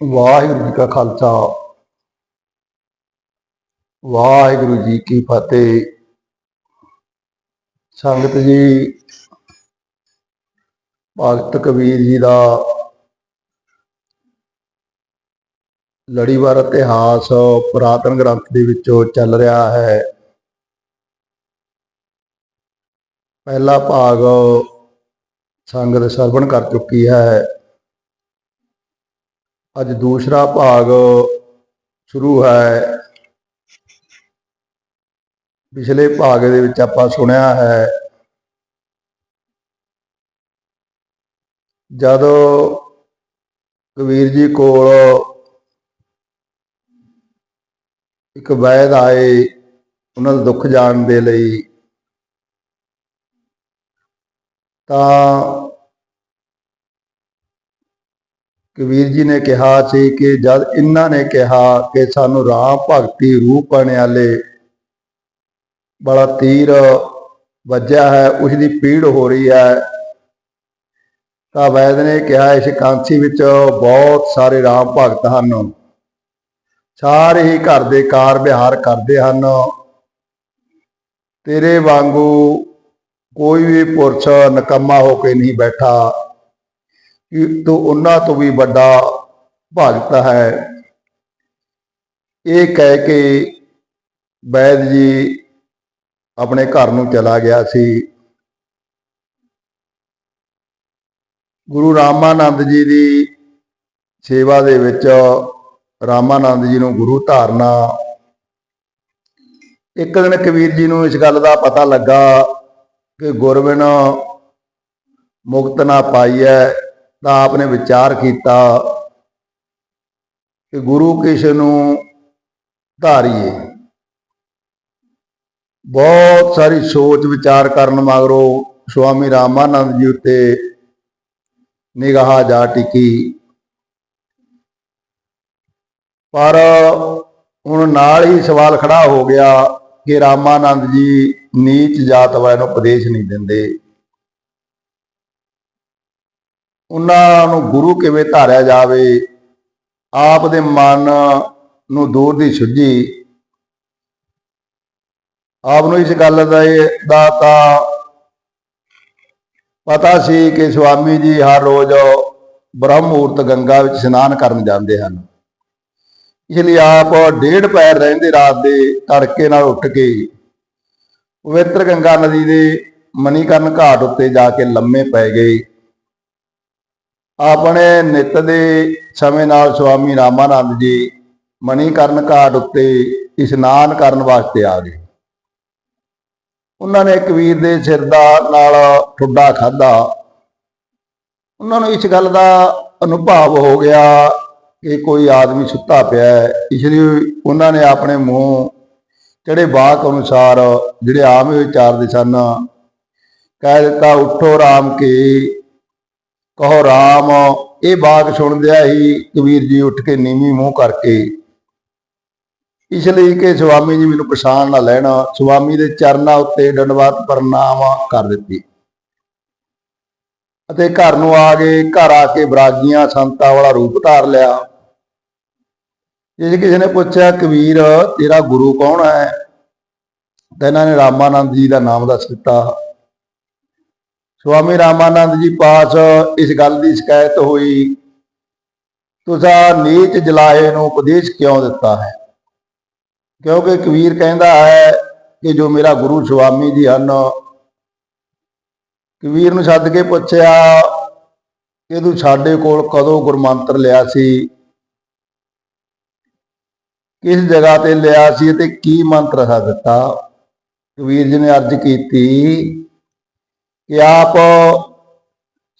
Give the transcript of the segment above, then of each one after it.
ਵਾਹਿਗੁਰੂ ਜੀ ਕਾ ਖਾਲਸਾ। ਵਾਹਿਗੁਰੂ ਜੀ ਕੀ ਫਤਿਹ। ਸੰਗਤ ਜੀ, ਭਗਤ ਕਬੀਰ ਜੀ ਦਾ ਲੜੀਵਾਰ ਇਤਿਹਾਸ ਪੁਰਾਤਨ ਗ੍ਰੰਥ ਦੇ ਵਿੱਚੋਂ ਚੱਲ ਰਿਹਾ ਹੈ। ਪਹਿਲਾ ਭਾਗ ਸੰਗਤ ਸਰਵਣ ਕਰ ਚੁੱਕੀ ਹੈ। ਅੱਜ ਦੂਸਰਾ ਭਾਗ ਸ਼ੁਰੂ ਹੈ। ਪਿਛਲੇ ਭਾਗ ਦੇ ਵਿੱਚ ਆਪਾਂ ਸੁਣਿਆ ਹੈ, ਜਦੋਂ ਕਬੀਰ ਜੀ ਕੋਲ ਇੱਕ ਵੈਦ ਆਏ, ਉਹਨਾਂ ਦਾ ਦੁੱਖ ਜਾਣ ਦੇ ਲਈ ਤਾਂ ਕਬੀਰ ਜੀ ਨੇ ਕਿਹਾ ਸੀ ਕਿ ਜਦ ਇਹਨਾਂ ਨੇ ਕਿਹਾ ਕਿ ਸਾਨੂੰ ਰਾਮ ਭਗਤੀ ਰੂਪ ਬਣੇ ਵਾਲੇ ਬੜਾ ਤੀਰ ਵੱਜਿਆ ਹੈ ਉਸ ਦੀ ਪੀੜ ਹੋ ਰਹੀ ਹੈ, ਤਾਂ ਵੈਦ ਨੇ ਕਿਹਾ ਇਸ ਕਾਂਸੀ ਵਿੱਚ ਬਹੁਤ ਸਾਰੇ ਰਾਮ ਭਗਤ ਹਨ। ਸਾਰੇ ਹੀ ਘਰ ਦੇ ਕਾਰ ਵਿਹਾਰ ਕਰਦੇ ਹਨ। ਤੇਰੇ ਵਾਂਗੂ ਕੋਈ ਵੀ ਪੁਰਸ਼ ਨਕਮਾ ਹੋ ਕੇ ਨਹੀਂ ਬੈਠਾ। ਕਿ ਤੂੰ ਉਹਨਾਂ ਤੋਂ ਵੀ ਵੱਡਾ ਭਗਤ ਹੈ। ਇਹ ਕਹਿ ਕੇ ਵੈਦ ਜੀ ਆਪਣੇ ਘਰ ਨੂੰ ਚਲਾ ਗਿਆ ਸੀ। ਗੁਰੂ ਰਾਮਾਨੰਦ ਜੀ ਦੀ ਸੇਵਾ ਦੇ ਵਿੱਚ ਰਾਮਾਨੰਦ ਜੀ ਨੂੰ ਗੁਰੂ ਧਾਰਨਾ। ਇੱਕ ਦਿਨ ਕਬੀਰ ਜੀ ਨੂੰ ਇਸ ਗੱਲ ਦਾ ਪਤਾ ਲੱਗਾ ਕਿ ਗੁਰਬਿਨ ਮੁਕਤ ਨਾ ਪਾਈ ਹੈ ਤਾਂ ਆਪਨੇ ਵਿਚਾਰ ਕੀਤਾ ਕਿ ਗੁਰੂ ਕਿਸ ਨੂੰ ਧਾਰੀਏ। ਬਹੁਤ ਸਾਰੀ ਸੋਚ ਵਿਚਾਰ ਕਰਨ ਮਗਰੋਂ ਸੁਆਮੀ ਰਾਮਾਨੰਦ ਜੀ ਉੱਤੇ ਨਿਗਾਹ ਜਾ ਟਿਕੀ। ਪਰ ਹੁਣ ਨਾਲ ਹੀ ਸਵਾਲ ਖੜਾ ਹੋ ਗਿਆ ਕਿ ਰਾਮਾਨੰਦ ਜੀ ਨੀਚ ਜਾਤ ਵਾਲਿਆਂ ਨੂੰ ਉਪਦੇਸ਼ ਨਹੀਂ ਦਿੰਦੇ। ਉਹਨਾਂ ਨੂੰ ਗੁਰੂ ਕਿਵੇਂ ਧਾਰਿਆ ਜਾਵੇ, ਆਪ ਦੇ ਮਨ ਨੂੰ ਦੂਰ ਦੀ ਸੁਝੀ ਆਪ ਨੂੰ ਇਸ ਗੱਲ ਦਾ ਦਾ ਤਾਂ ਪਤਾ ਸੀ ਕਿ ਸੁਆਮੀ ਜੀ ਹਰ ਰੋਜ਼ ਬ੍ਰਹਮ ਮੁਹੂਰਤ ਗੰਗਾ ਵਿੱਚ ਇਸ਼ਨਾਨ ਕਰਨ ਜਾਂਦੇ ਹਨ। ਇਸ ਲਈ ਆਪ ਡੇਢ ਪੈਰ ਰਹਿੰਦੇ ਰਾਤ ਦੇ ਤੜਕੇ ਨਾਲ ਉੱਠ ਕੇ ਪਵਿੱਤਰ ਗੰਗਾ ਨਦੀ ਦੇ ਮਣੀਕਰਨ ਘਾਟ ਉੱਤੇ ਜਾ ਕੇ ਲੰਮੇ ਪੈ ਗਏ। ਆਪਣੇ ਨਿਤ ਦੇ ਸਮੇਂ ਨਾਲ ਸੁਆਮੀ ਰਾਮਾਨੰਦ ਜੀ ਮਣੀਕਰਨ ਘਾਟ ਉੱਤੇ ਇਸ਼ਨਾਨ ਕਰਨ ਵਾਸਤੇ ਆ ਗਏ। ਉਹਨਾਂ ਨੇ ਕਬੀਰ ਦੇ ਸਿਰ ਦਾ ਨਾਲ ਠੁੱਡਾ ਖਾਦਾ ਉਹਨਾਂ ਨੂੰ ਇਸ ਗੱਲ ਦਾ ਅਨੁਭਵ ਹੋ ਗਿਆ ਕਿ ਕੋਈ ਆਦਮੀ ਸੁੱਤਾ ਪਿਆ ਹੈ। ਇਸ ਲਈ ਉਹਨਾਂ ਨੇ ਆਪਣੇ ਮੂੰਹ ਜਿਹੜੇ ਬਾਕ ਅਨੁਸਾਰ, ਜਿਹੜੇ ਆਮ ਵਿਚਾਰਦੇ ਸਨ, ਕਹਿ ਦਿੱਤਾ, ਉਠੋ ਰਾਮ ਕੇ ਕਹੋ ਰਾਮ, ਇਹ ਬਾਗ ਸੁਣਦਿਆਂ ਹੀ ਕਬੀਰ ਜੀ ਉੱਠ ਕੇ ਨੀਵੀਂ ਮੂੰਹ ਕਰਕੇ, ਇਸ ਲਈ ਕਿ ਸੁਆਮੀ ਜੀ ਮੈਨੂੰ ਪਛਾਣ ਨਾ ਲੈਣਾ, ਸੁਆਮੀ ਦੇ ਚਰਨਾਂ ਉੱਤੇ ਦੰਡਵਤ ਪ੍ਰਣਾਮ ਕਰ ਦਿੱਤੀ। ਅਤੇ ਘਰ ਨੂੰ ਆ ਗਏ ਘਰ ਆ ਕੇ ਬਰਾਗੀਆਂ ਸੰਤਾਂ ਵਾਲਾ ਰੂਪ ਧਾਰ ਲਿਆ। ਜੇ ਕਿਸੇ ਨੇ ਪੁੱਛਿਆ, ਕਬੀਰ, ਤੇਰਾ ਗੁਰੂ ਕੌਣ ਹੈ? ਤਾਂ ਇਹਨਾਂ ਨੇ ਰਾਮਾਨੰਦ ਜੀ ਦਾ ਨਾਮ ਦੱਸ ਦਿੱਤਾ। ਸਵਾਮੀ ਰਾਮਾਨੰਦ ਜੀ ਪਾਸ ਇਸ ਗੱਲ ਦੀ ਸ਼ਿਕਾਇਤ ਹੋਈ, ਤੁਸੀਂ ਨੀਚ ਜਲਾਏ ਨੂੰ ਉਪਦੇਸ਼ ਕਿਉਂ ਦਿੱਤਾ ਹੈ? ਕਿਉਂਕਿ ਕਬੀਰ ਕਹਿੰਦਾ ਹੈ ਕਿ ਜੋ ਮੇਰਾ ਗੁਰੂ ਸਵਾਮੀ ਜੀ ਹਨ ਕਬੀਰ ਨੂੰ ਸੱਦ ਕੇ ਪੁੱਛਿਆ ਕਿ ਤੂੰ ਸਾਡੇ ਕੋਲ ਕਦੋਂ ਗੁਰਮੰਤਰ ਲਿਆ ਸੀ? ਕਿਸ ਜਗ੍ਹਾ ਤੇ ਲਿਆ ਸੀ ਤੇ ਕੀ ਮੰਤਰ ਹੈ ਦਿੱਤਾ? ਕਬੀਰ ਜੀ ਨੇ ਅਰਜ਼ ਕੀਤੀ ਕਿ ਆਪ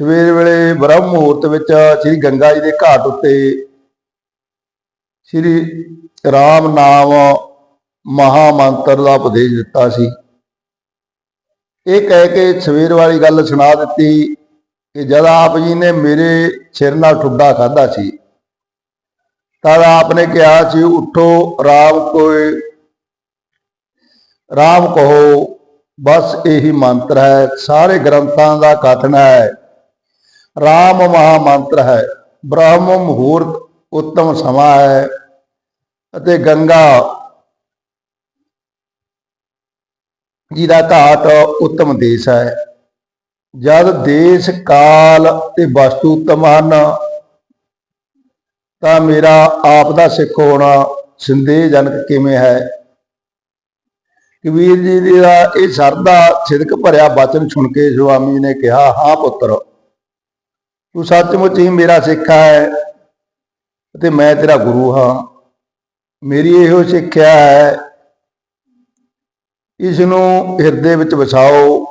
ਸਵੇਰ ਵੇਲੇ ਬ੍ਰਹਮ ਮੁਹੂਰਤ ਵਿੱਚ ਸ੍ਰੀ ਗੰਗਾ ਜੀ ਦੇ ਘਾਟ ਉੱਤੇ ਸ੍ਰੀ ਰਾਮ ਨਾਮ ਮਹਾ ਮੰਤਰ ਦਾ ਉਪਦੇਸ਼ ਦਿੱਤਾ ਸੀ। ਇਹ ਕਹਿ ਕੇ ਸਵੇਰ ਵਾਲੀ ਗੱਲ ਸੁਣਾ ਦਿੱਤੀ ਕਿ ਜਦ ਆਪ ਜੀ ਨੇ ਮੇਰੇ ਸਿਰ ਨਾਲ ਠੁੱਡਾ ਖਾਦਾ ਸੀ, ਤਦ ਆਪ ਨੇ ਕਿਹਾ ਸੀ, ਉਠੋ ਰਾਮ ਕੋਏ ਰਾਮ ਕਹੋ ਬਸ ਇਹੀ ਮੰਤਰ ਹੈ, ਸਾਰੇ ਗ੍ਰੰਥਾਂ ਦਾ ਕਥਨ ਹੈ। ਰਾਮ ਮਹਾ ਮੰਤਰ ਹੈ, ਬ੍ਰਹਮ ਮੁਹੂਰਤ ਉੱਤਮ ਸਮਾਂ ਹੈ ਅਤੇ ਗੰਗਾ ਜੀ ਦਾ ਘਾਟ ਉੱਤਮ ਦੇਸ਼ ਹੈ। ਜਦ ਦੇਸ਼ ਕਾਲ ਤੇ ਵਸਤੂ ਉੱਤਮ ਹਨ, ਤਾਂ ਮੇਰਾ ਆਪ ਦਾ ਸਿੱਖ ਹੋਣਾ ਸੰਦੇਹਜਨਕ ਕਿਵੇਂ ਹੈ? ਕਬੀਰ ਜੀ ਦੀ ਦਾ ਇਹ ਸਰਦਾ ਸਿਦਕ ਭਰਿਆ ਬਚਨ ਸੁਣ ਕੇ ਸੁਆਮੀ ਨੇ ਕਿਹਾ, ਹਾਂ ਪੁੱਤਰ, ਤੂੰ ਸੱਚਮੁੱਚ ਹੀ ਮੇਰਾ ਸਿੱਖ ਹੈ ਅਤੇ ਮੈਂ ਤੇਰਾ ਗੁਰੂ ਹਾਂ। ਮੇਰੀ ਇਹੋ ਸਿੱਖਿਆ ਹੈ ਇਸ ਨੂੰ ਹਿਰਦੇ ਵਿੱਚ ਵਸਾਓ।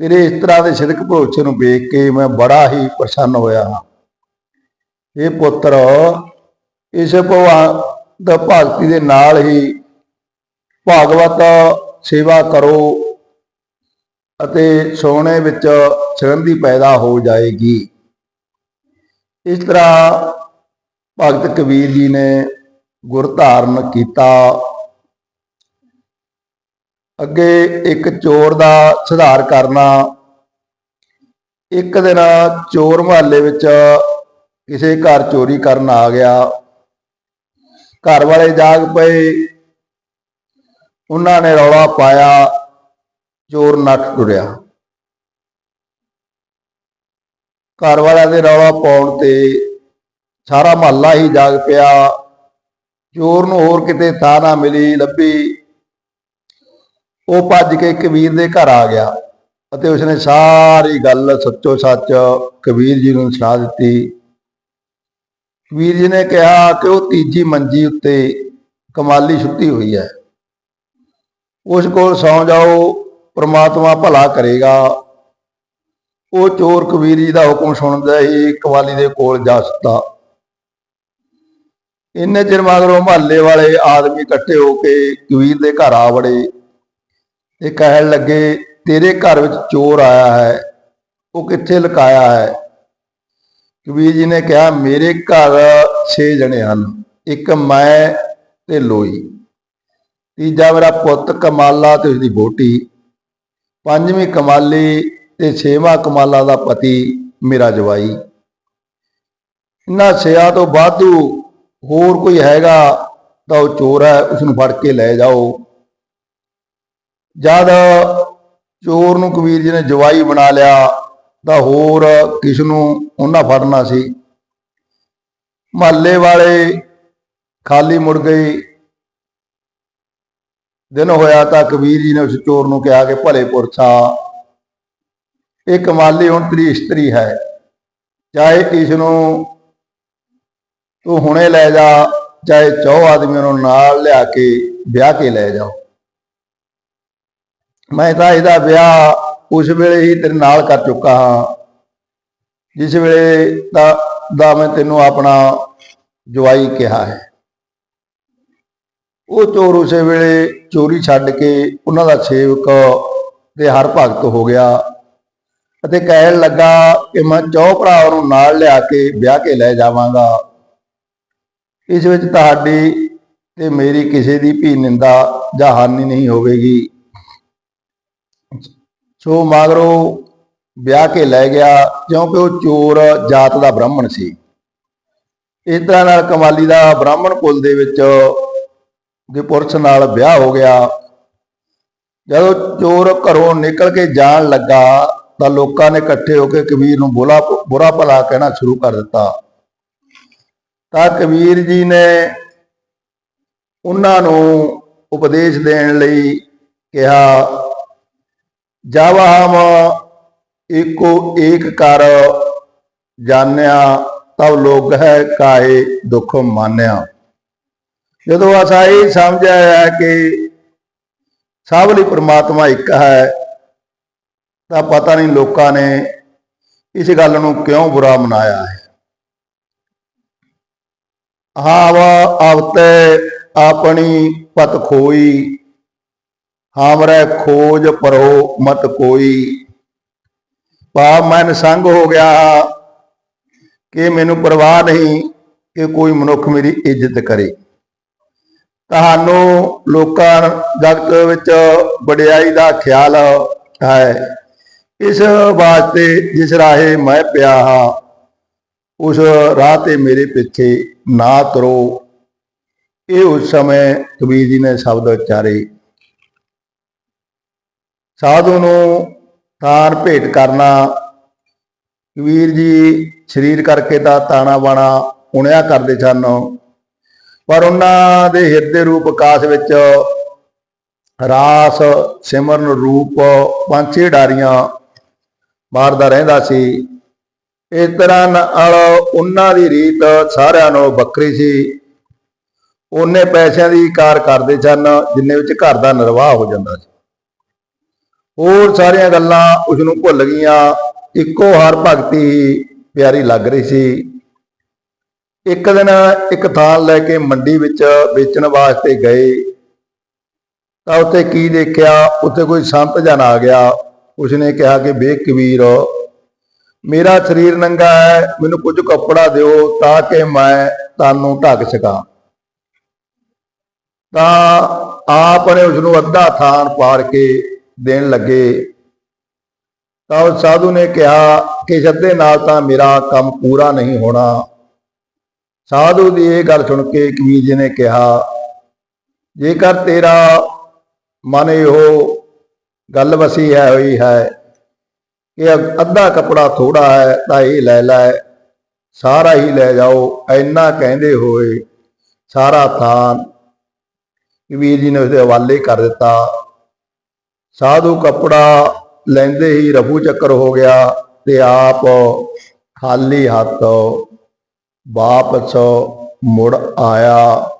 ਤੇਰੇ ਇਸ ਤਰ੍ਹਾਂ ਦੇ ਸਿਦਕ ਭਰੋਸੇ ਨੂੰ ਵੇਖ ਕੇ ਮੈਂ ਬੜਾ ਹੀ ਪ੍ਰਸੰਨ ਹੋਇਆ ਹਾਂ। ਇਹ ਪੁੱਤਰ, ਇਸ ਭਗਵਾਨ ਦਾ ਭਗਤੀ ਦੇ ਨਾਲ ਹੀ ਭਾਗਵਤ ਸੇਵਾ ਕਰੋ ਅਤੇ ਸੋਨੇ ਵਿੱਚ ਸੁਗੰਧੀ ਪੈਦਾ ਹੋ ਜਾਏਗੀ। ਇਸ ਤਰ੍ਹਾਂ ਭਗਤ ਕਬੀਰ ਜੀ ਨੇ ਗੁਰ ਧਾਰਨ ਕੀਤਾ। ਅੱਗੇ ਇੱਕ ਚੋਰ ਦਾ ਸੁਧਾਰ ਕਰਨਾ। ਇੱਕ ਦਿਨ ਚੋਰ ਮਹੱਲੇ ਵਿੱਚ ਕਿਸੇ ਘਰ ਚੋਰੀ ਕਰਨ ਆ ਗਿਆ। ਘਰ ਵਾਲੇ ਜਾਗ ਪਏ। ਉਹਨਾਂ ਨੇ ਰੌਲਾ ਪਾਇਆ ਚੋਰ ਨੱਠ ਟੁਰਿਆ ਘਰ ਵਾਲਿਆਂ ਦੇ ਰੌਲਾ ਪਾਉਣ ਤੇ ਸਾਰਾ ਮਹੱਲਾ ਹੀ ਜਾਗ ਪਿਆ। ਚੋਰ ਨੂੰ ਹੋਰ ਕਿਤੇ ਥਾਂ ਨਾ ਮਿਲੀ, ਲੱਭੀ। ਉਹ ਭੱਜ ਕੇ ਕਬੀਰ ਦੇ ਘਰ ਆ ਗਿਆ ਅਤੇ ਉਸਨੇ ਸਾਰੀ ਗੱਲ ਸੱਚੋ ਸੱਚ ਕਬੀਰ ਜੀ ਨੂੰ ਸੁਣਾ ਦਿੱਤੀ। ਕਬੀਰ ਜੀ ਨੇ ਕਿਹਾ ਕਿ ਉਹ ਤੀਜੀ ਮੰਜੀ ਉੱਤੇ ਕਮਾਲੀ ਸੁੱਤੀ ਹੋਈ ਹੈ। ਉਸ ਕੋਲ ਸੌ ਜਾਓ, ਪ੍ਰਮਾਤਮਾ ਭਲਾ ਕਰੇਗਾ। ਉਹ ਚੋਰ ਕਬੀਰ ਜੀ ਦਾ ਹੁਕਮ ਸੁਣਦਾ ਹੀ ਕਵਾਲੀ ਦੇ ਕੋਲ ਜਾ ਸੁੱਤਾ। ਇੰਨੇ ਚਿਰ ਮਗਰੋਂ ਮਹੱਲੇ ਵਾਲੇ ਆਦਮੀ ਇਕੱਠੇ ਹੋ ਕੇ ਕਬੀਰ ਦੇ ਘਰ ਆ ਵੜੇ ਤੇ ਕਹਿਣ ਲੱਗੇ, ਤੇਰੇ ਘਰ ਵਿੱਚ ਚੋਰ ਆਇਆ ਹੈ, ਉਹ ਕਿੱਥੇ ਲੁਕਾਇਆ ਹੈ? ਕਬੀਰ ਜੀ ਨੇ ਕਿਹਾ, ਮੇਰੇ ਘਰ 6 ਜਣੇ ਹਨ, ਇੱਕ ਮੈਂ ਤੇ ਲੋਈ। ਤੀਜਾ ਮੇਰਾ ਪੁੱਤ ਕਮਾਲਾ ਤੇ ਉਸਦੀ ਬੋਟੀ ਪੰਜਵੀਂ ਕਮਾਲੀ ਤੇ ਛੇਵਾਂ ਕਮਾਲਾ ਦਾ ਪਤੀ ਮੇਰਾ ਜਵਾਈ। ਇਹਨਾਂ ਛਿਆਂ ਤੋਂ ਵਾਧੂ ਹੋਰ ਕੋਈ ਹੈਗਾ ਤਾਂ ਉਹ ਚੋਰ ਹੈ ਉਸ ਨੂੰ ਫੜ ਕੇ ਲੈ ਜਾਓ। ਜਦ ਚੋਰ ਨੂੰ ਕਬੀਰ ਜੀ ਨੇ ਜਵਾਈ ਬਣਾ ਲਿਆ ਤਾਂ ਹੋਰ ਕਿਸ ਨੂੰ ਉਹਨਾਂ ਫੜਨਾ ਸੀ। ਮਹੱਲੇ ਵਾਲੇ ਖਾਲੀ ਮੁੜ ਗਏ। ਦਿਨ ਹੋਇਆ ਤਾਂ ਕਬੀਰ ਜੀ ਨੇ ਉਸ ਚੋਰ ਨੂੰ ਕਿਹਾ ਕਿ ਭਲੇ ਪੁਰਸ਼ਾ ਇਹ ਕਮਾਲੀ ਹੁਣ ਤੇਰੀ ਇਸਤਰੀ ਹੈ। ਚਾਹੇ ਇਸ ਨੂੰ ਤੂੰ ਹੁਣੇ ਲੈ ਜਾ, ਚਾਹੇ ਚੌ ਆਦਮੀਆਂ ਨੂੰ ਨਾਲ ਲਿਆ ਕੇ, ਵਿਆਹ ਕੇ ਲੈ ਜਾਓ ਮੈਂ ਤਾਂ ਇਹਦਾ ਵਿਆਹ ਉਸ ਵੇਲੇ ਹੀ ਤੇਰੇ ਨਾਲ ਕਰ ਚੁੱਕਾ ਹਾਂ। ਜਿਸ ਵੇਲੇ ਦਾ ਦਾ ਮੈਂ ਤੈਨੂੰ ਆਪਣਾ ਜਵਾਈ ਕਿਹਾ ਹੈ। ਉਹ ਚੋਰ ਉਸੇ ਵੇਲੇ ਚੋਰੀ ਛੱਡ ਕੇ ਉਹਨਾਂ ਦਾ ਸੇਵਕ ਤੇ ਹਰ ਭਗਤ ਹੋ ਗਿਆ ਅਤੇ ਕਹਿਣ ਲੱਗਾ ਕਿ ਮੈਂ ਚੌ ਭਰਾਵਾਂ ਨੂੰ ਨਾਲ ਲਿਆ ਕੇ ਵਿਆਹ ਕੇ ਲੈ ਜਾਵਾਂਗਾ। ਇਸ ਵਿੱਚ ਤੁਹਾਡੀ ਤੇ ਮੇਰੀ ਕਿਸੇ ਦੀ ਵੀ ਨਿੰਦਾ ਜਾਂ ਹਾਨੀ ਨਹੀਂ ਹੋਵੇਗੀ। ਸੋ ਮਗਰੋਂ ਵਿਆਹ ਕੇ ਲੈ ਗਿਆ ਕਿਉਂਕਿ ਉਹ ਚੋਰ ਜਾਤ ਦਾ ਬ੍ਰਾਹਮਣ ਸੀ। ਇਸ ਤਰ੍ਹਾਂ ਨਾਲ ਕਮਾਲੀ ਦਾ ਬ੍ਰਾਹਮਣ ਕੁਲ ਦੇ ਵਿੱਚ ਦੇ ਪੁਰਸ਼ ਨਾਲ ਵਿਆਹ ਹੋ ਗਿਆ। ਜਦੋਂ ਚੋਰ ਘਰੋਂ ਨਿਕਲ ਕੇ ਜਾਣ ਲੱਗਾ ਤਾਂ ਲੋਕਾਂ ਨੇ ਇਕੱਠੇ ਹੋ ਕੇ ਕਬੀਰ ਨੂੰ ਬੁਲਾ ਬੁਰਾ ਭਲਾ ਕਹਿਣਾ ਸ਼ੁਰੂ ਕਰ ਦਿੱਤਾ। ਤਾਂ ਕਬੀਰ ਜੀ ਨੇ ਉਹਨਾਂ ਨੂੰ ਉਪਦੇਸ਼ ਦੇਣ ਲਈ ਕਿਹਾ ਜਬ ਹਮ ਏਕੋ ਏਕ ਕਰ। ਜਾਣਿਆ ਤਬ ਲੋਕ ਹੈ ਕਾਏ ਦੁੱਖ ਮਾਨਿਆ ਜਦੋਂ ਅਸਾਂ ਇਹ ਸਮਝ ਆਇਆ ਕਿ ਸਭ ਲਈ ਪ੍ਰਮਾਤਮਾ ਇੱਕ ਹੈ, ਤਾਂ ਪਤਾ ਨਹੀਂ ਲੋਕਾਂ ਨੇ ਇਸ ਗੱਲ ਨੂੰ ਕਿਉਂ ਬੁਰਾ ਮਨਾਇਆ ਹੈ। ਹਾਵ ਅਵਤੇ ਆਪਣੀ ਪਤ ਖੋਈ ਹਾਮਰੇ ਖੋਜ ਪਰੋ ਮਤ ਕੋਈ। ਭਾਵ ਮਨ ਸੰਗ ਹੋ ਗਿਆ ਕਿ ਮੈਨੂੰ ਪਰਵਾਹ ਨਹੀਂ ਕਿ ਕੋਈ ਮਨੁੱਖ ਮੇਰੀ ਇੱਜ਼ਤ ਕਰੇ। ਤੁਹਾਨੂੰ ਲੋਕਾਂ ਜਗਤ ਵਿੱਚ ਵਡਿਆਈ ਦਾ ਖਿਆਲ ਹੈ। ਇਸ ਵਾਸਤੇ ਜਿਸ ਰਾਹੇ ਮੈਂ ਪਿਆ ਹਾਂ, ਉਸ ਰਾਹ ਤੇ ਮੇਰੇ ਪਿੱਛੇ ਨਾ ਤੁਰੋ। ਇਹ ਉਸ ਸਮੇਂ ਕਬੀਰ ਜੀ ਨੇ ਸ਼ਬਦ ਉਚਾਰੇ। ਸਾਧੂ ਨੂੰ ਥਾਨ ਭੇਟ ਕਰਨਾ, ਕਬੀਰ ਜੀ ਸਰੀਰ ਕਰਕੇ ਤਾਂ ਤਾਣਾ ਬਾਣਾ ਉਣਿਆ ਕਰਦੇ ਸਨ। ਪਰ ਉਹਨਾਂ ਦੇ ਹਿਰਦੇ ਰੂਪ ਆਕਾਸ਼ ਵਿੱਚ ਰਾਸ, ਸਿਮਰਨ ਰੂਪ ਪੰਛੀ ਡਾਰੀਆਂ ਮਾਰਦਾ ਰਹਿੰਦਾ ਸੀ। ਇਸ ਤਰ੍ਹਾਂ ਨਾਲ ਉਹਨਾਂ ਦੀ ਰੀਤ ਸਾਰਿਆਂ ਨਾਲੋਂ ਵੱਖਰੀ ਸੀ। ਉਹਨੇ ਪੈਸਿਆਂ ਦੀ ਕਾਰ ਕਰਦੇ ਸਨ, ਜਿੰਨੇ ਵਿੱਚ ਘਰ ਦਾ ਨਿਰਵਾਹ ਹੋ ਜਾਂਦਾ ਸੀ। ਹੋਰ ਸਾਰੀਆਂ ਗੱਲਾਂ ਉਸ ਨੂੰ ਭੁੱਲ ਗਈਆਂ। ਇੱਕੋ ਹਰ ਭਗਤੀ ਪਿਆਰੀ ਲੱਗ ਰਹੀ ਸੀ। ਇੱਕ ਦਿਨ ਇੱਕ ਥਾਂ ਲੈ ਕੇ ਮੰਡੀ ਵਿੱਚ ਵੇਚਣ ਵਾਸਤੇ ਗਏ। ਤਾਂ ਉੱਥੇ ਕੀ ਦੇਖਿਆ? ਉੱਥੇ ਕੋਈ ਸੰਤ ਜਨ ਆ ਗਿਆ। ਉਸਨੇ ਕਿਹਾ ਕਿ, ਵੇਖ ਕਬੀਰ ਮੇਰਾ ਸਰੀਰ ਨੰਗਾ ਹੈ, ਮੈਨੂੰ ਕੁਝ ਕੱਪੜਾ ਦਿਓ ਤਾਂ ਕਿ ਮੈਂ ਤੁਹਾਨੂੰ ਢੱਕ ਸਕਾਂ। ਤਾਂ ਆਪ ਨੇ ਉਸ ਨੂੰ ਅੱਧਾ ਥਾਨ ਪਾੜ ਕੇ ਦੇਣ ਲੱਗੇ। ਤਾਂ ਉਹ ਸਾਧੂ ਨੇ ਕਿਹਾ ਕਿ ਜੱਦੇ ਨਾਲ ਤਾਂ ਮੇਰਾ ਕੰਮ ਪੂਰਾ ਨਹੀਂ ਹੋਣਾ। ਸਾਧੂ ਦੀ ਇਹ ਗੱਲ ਸੁਣ ਕੇ ਕਬੀਰ ਜੀ ਨੇ ਕਿਹਾ, ਜੇਕਰ ਤੇਰਾ ਮਨ ਇਹੋ ਗੱਲ ਵਸੀ ਹੈ, ਹੋਈ ਹੈ ਕਿ ਅੱਧਾ ਕਪੜਾ ਥੋੜਾ ਹੈ, ਤਾਂ ਇਹ ਲੈ ਲੈ, ਸਾਰਾ ਹੀ ਲੈ ਜਾਓ ਐਨਾ ਕਹਿੰਦੇ ਹੋਏ ਸਾਰਾ ਥਾਨ ਕਬੀਰ ਜੀ ਨੇ ਉਸਦੇ ਹਵਾਲੇ ਕਰ ਦਿੱਤਾ। ਸਾਧੂ ਕਪੜਾ ਲੈਂਦੇ ਹੀ ਰਫੂ ਚੱਕਰ ਹੋ ਗਿਆ ਤੇ ਆਪ ਖਾਲੀ ਹੱਥ ਵਾਪਸ ਮੁੜ ਆਇਆ।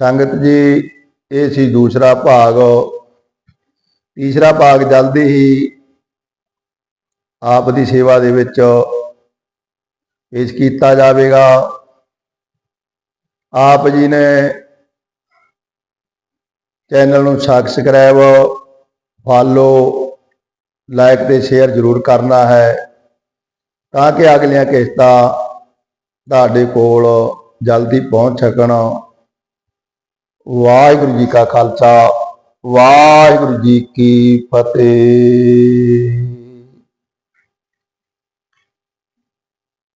ਸੰਗਤ ਜੀ, ਇਹ ਸੀ ਦੂਸਰਾ ਭਾਗ। ਤੀਸਰਾ ਭਾਗ ਜਲਦੀ ਹੀ ਆਪ ਦੀ ਸੇਵਾ ਦੇ ਵਿੱਚ ਪੇਸ਼ ਕੀਤਾ ਜਾਵੇਗਾ। ਆਪ ਜੀ ਨੇ ਚੈਨਲ ਨੂੰ ਸਬਸਕ੍ਰਾਈਬ ਫਾਲੋ ਲਾਈਕ ਤੇ ਸ਼ੇਅਰ ਜ਼ਰੂਰ ਕਰਨਾ ਹੈ ਤਾਂ ਕਿ ਅਗਲੀਆਂ ਕਿਸ਼ਤਾਂ ਤੁਹਾਡੇ ਕੋਲ ਜਲਦੀ ਪਹੁੰਚ ਸਕਣ। ਵਾਹਿਗੁਰੂ ਜੀ ਕਾ ਖਾਲਸਾ ਵਾਹਿਗੁਰੂ ਜੀ ਕੀ ਫਤਿਹ।